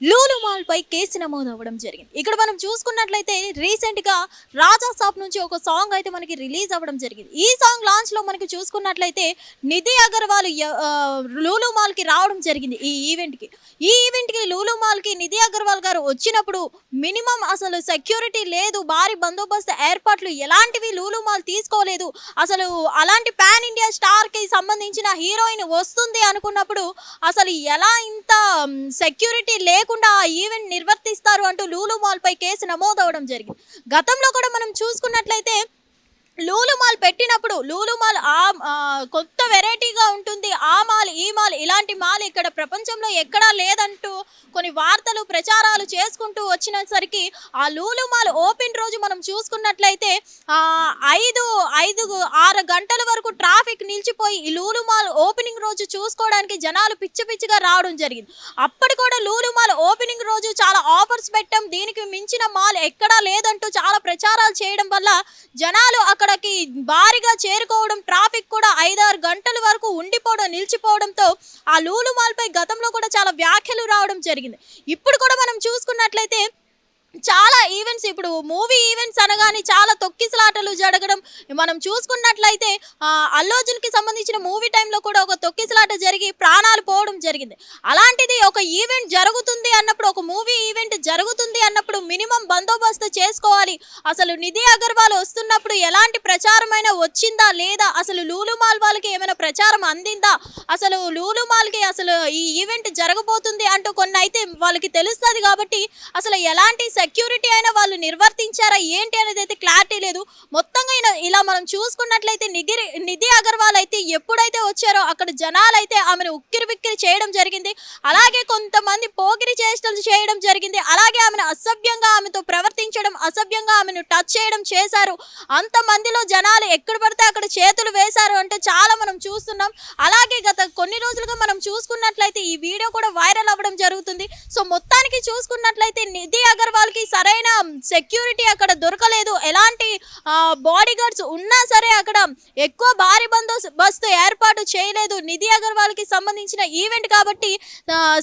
Lulu mall పై case నమోదు అవ్వడం జరిగింది. ఇక్కడ మనం చూసుకున్నట్లయితే రీసెంట్గా రాజా సాబ్ నుంచి ఒక సాంగ్ అయితే మనకి రిలీజ్ అవ్వడం జరిగింది. ఈ సాంగ్ లాంచ్లో మనకి చూసుకున్నట్లయితే నిధి అగర్వాల్ లూలు మాల్కి రావడం జరిగింది ఈ ఈవెంట్కి ఈ ఈవెంట్కి లూలు మాల్కి నిధి అగర్వాల్ గారు వచ్చినప్పుడు మినిమం అసలు సెక్యూరిటీ లేదు భారీ బందోబస్తు ఏర్పాట్లు ఎలాంటివి లూలు మాల్ తీసుకోలేదు అసలు అలాంటి పాన్ ఇండియా స్టార్కి సంబంధించిన హీరోయిన్ వస్తుంది అనుకున్నప్పుడు అసలు ఎలా ఇంత సెక్యూరిటీ లేకుండా ఆ ఈవెంట్ నిర్వర్తిస్తారు అంటూ లూలు మాల్ పై కేసు నమోదవడం జరిగింది. గతంలో కూడా మనం చూసుకున్నట్లయితే లూలు మాల్ పెట్టినప్పుడు లూలు మాల్ ఆ కొత్త వెరైటీగా ఉంటుంది. ఆ మాల్ ఈ మాల్ ఇలాంటి మాల్ ఇక్కడ ప్రపంచంలో ఎక్కడా లేదంటూ కొన్ని వార్తలు ప్రచారాలు చేసుకుంటూ వచ్చినసరికి ఆ లూలు మాల్ ఓపెన్ రోజు మనం చూసుకున్నట్లయితే ఐదు ఐదు ఆరు గంటల వరకు ట్రాఫిక్ నిలిచిపోయి ఈ లూలు మాల్ ఓపెనింగ్ రోజు చూసుకోవడానికి జనాలు పిచ్చి పిచ్చిగా రావడం జరిగింది. అప్పటి కూడా లూలు మాల్ ఓపెనింగ్ రోజు చాలా ఆఫర్స్ పెట్టాం. దీనికి మించిన మాల్ ఎక్కడా లేదంటూ చాలా ప్రచారాలు చేయడం వల్ల జనాలు అక్కడికి భారీగా చేరుకోవడం ట్రాఫిక్ కూడా ఐదారు గంటల వరకు ఉండిపోవడం నిలిచిపోవడంతో ఆ లూలు మాల్పై గతంలో కూడా చాలా వ్యాఖ్యలు రావడం జరిగింది. ఇప్పుడు కూడా మనం చూసుకున్నట్లయితే చాలా ఈవెంట్స్ ఇప్పుడు మూవీ ఈవెంట్స్ అనగానే చాలా తొక్కిసలాటలు జరగడం మనం చూసుకున్నట్లయితే అల్లోజన్కి అల్లు సంబంధించిన మూవీ టైంలో కూడా ఒక తొక్కిసలాట జరిగి ప్రాణాలు పోవడం జరిగింది. అలాంటిది ఒక ఈవెంట్ జరుగుతుంది అన్నప్పుడు ఒక మూవీ ఈవెంట్ జరుగుతుంది అన్నప్పుడు మినిమం బందోబస్తు చేసుకోవాలి. అసలు నిధి అగర్వాల్ వస్తున్నప్పుడు ఎలాంటి ప్రచారమైన వచ్చిందా లేదా? అసలు లూలు మాల్ వాళ్ళకి ఏమైనా ప్రచారం అందిందా? అసలు లూలు మాల్కి అసలు ఈ ఈవెంట్ జరగబోతుంది అంటూ కొన్ని అయితే వాళ్ళకి తెలుస్తుంది కాబట్టి అసలు ఎలాంటి సెక్యూరిటీ అయినా వాళ్ళు నిర్వర్తించారా? ఏంటి అనేది అయితే క్లారిటీ లేదు. మొత్తంగా ఇలా మనం చూసుకున్నట్లయితే నిగిరి నిధి అగర్వాల్ అయితే ఎప్పుడైతే వచ్చారో అక్కడ జనాలు అయితే ఆమెను ఉక్కిరి బిక్కిరి చేయడం జరిగింది. అలాగే కొంతమంది పోకిరి చేష్టలు చేయడం జరిగింది. అలాగే ఆమెను అసభ్యంగా ఆమెతో ప్రవర్తించడం అసభ్యంగా ఆమెను టచ్ చేయడం చేశారు. అంతమందిలో జనాలు ఎక్కడ పడితే అక్కడ చేతులు వేశారు అంటే చాలా మనం చూస్తున్నాం. అలాగే గత కొన్ని రోజులుగా మనం చూసుకున్నట్లయితే ఈ వీడియో కూడా వైరల్ జరుగుతుంది. సో మొత్తానికి చూసుకున్నట్లయితే నిధి అగర్వాల్కి సరైన సెక్యూరిటీ అక్కడ దొరకలేదు. ఎలాంటి బాడీ గార్డ్స్ ఉన్నా సరే అక్కడ ఎక్కువ భారీ బందోబస్తు ఏర్పాటు చేయలేదు. నిధి అగర్వాల్కి సంబంధించిన ఈవెంట్ కాబట్టి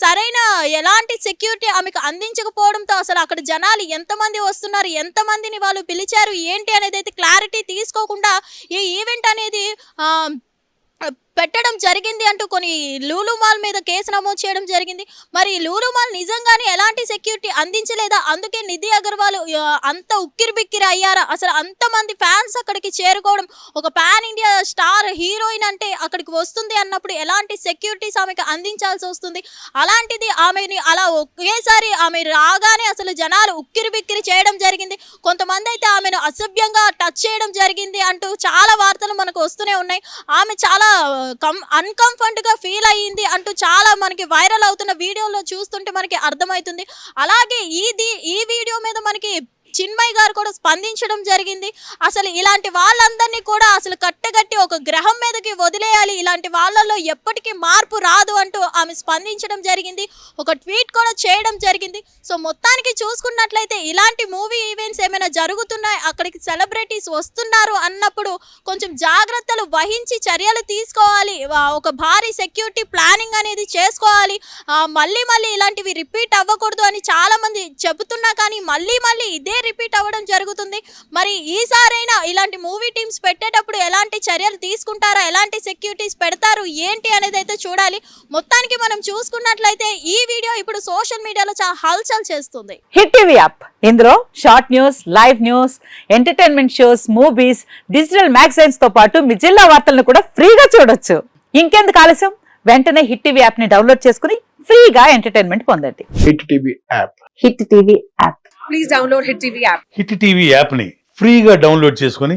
సరైన ఎలాంటి సెక్యూరిటీ ఆమెకు అందించకపోవడంతో అసలు అక్కడ జనాలు ఎంతమంది వస్తున్నారు ఎంతమందిని వాళ్ళు పిలిచారు ఏంటి అనేది అయితే క్లారిటీ తీసుకోకుండా ఈ ఈవెంట్ అనేది ఆ, పెట్టడం జరిగింది అంటూ కొన్ని లూలు మాల్ మీద కేసు నమోదు చేయడం జరిగింది. మరి లూలు మాల్ నిజంగానే ఎలాంటి సెక్యూరిటీ అందించలేదా? అందుకే నిధి అగర్వాల్ అంత ఉక్కిరిబిక్కిరి అయ్యారా? అసలు అంతమంది ఫ్యాన్స్ అక్కడికి చేరుకోవడం ఒక పాన్ ఇండియా స్టార్ హీరోయిన్ అంటే అక్కడికి వస్తుంది అన్నప్పుడు ఎలాంటి సెక్యూరిటీస్ ఆమెకి అందించాల్సి వస్తుంది? అలాంటిది ఆమెని అలా ఒకేసారి ఆమె రాగానే అసలు జనాలు ఉక్కిరి బిక్కిరి చేయడం జరిగింది. కొంతమంది అయితే ఆమెను అసభ్యంగా టచ్ చేయడం జరిగింది అంటూ చాలా వార్తలు మనకు వస్తూనే ఉన్నాయి. ఆమె చాలా కం అన్కంఫర్ట్గా ఫీల్ అయ్యింది అంటూ చాలా మనకి వైరల్ అవుతున్న వీడియోలో చూస్తుంటే మనకి అర్థమవుతుంది. అలాగే ఇది ఈ వీడియో మీద మనకి చిన్మయ్ గారు కూడా స్పందించడం జరిగింది. అసలు ఇలాంటి వాళ్ళందరినీ కూడా అసలు కట్టగట్టి ఒక గ్రహం మీదకి వదిలేయాలి. ఇలాంటి వాళ్ళల్లో ఎప్పటికీ మార్పు రాదు అంటూ ఆమె స్పందించడం జరిగింది. ఒక ట్వీట్ కూడా చేయడం జరిగింది. సో మొత్తానికి చూసుకున్నట్లయితే ఇలాంటి మూవీ ఈవెంట్స్ ఏమైనా జరుగుతున్నాయి? అక్కడికి సెలబ్రిటీస్ వస్తున్నారు అన్నప్పుడు కొంచెం జాగ్రత్తలు వహించి చర్యలు తీసుకోవాలి. ఒక భారీ సెక్యూరిటీ ప్లానింగ్ అనేది చేసుకోవాలి. మళ్ళీ మళ్ళీ ఇలాంటివి రిపీట్ అవ్వకూడదు అని చాలామంది చెబుతున్నా కానీ మళ్ళీ మళ్ళీ ఇదే రిపీట్ అవ్వడం జరుగుతుంది. మరి ఈసారైనా ఇలాంటి మూవీ టీమ్స్ పెట్టేటప్పుడు ఎలాంటి చర్యలు తీసుకుంటారా? ఎలాంటి సెక్యూరిటీస్ పెడతారు? ఏంటి అనేది అయితే చూడాలి. మొత్తానికి మనం చూసుకున్నట్లయితే ఈ వీడియో ఇప్పుడు సోషల్ మీడియాలో చాలా హల్చల్ చేస్తుంది. Hit TV app. ఇందులో short news live news entertainment shows movies digital మ్యాగజైన్స్తో పాటు మీ జిల్లా వార్తలను కూడా ఫ్రీగా చూడొచ్చు. ఇంకెందుకు ఆలస్యం? వెంటనే హిట్ టీవీ యాప్ని డౌన్లోడ్ చేసుకుని ఫ్రీగా ఎంటర్టైన్మెంట్ పొందండి. Hit TV app. Hit TV app. Please download Hit TV app. Hit TV యాప్ని ఫ్రీగా డౌన్లోడ్ చేసుకొని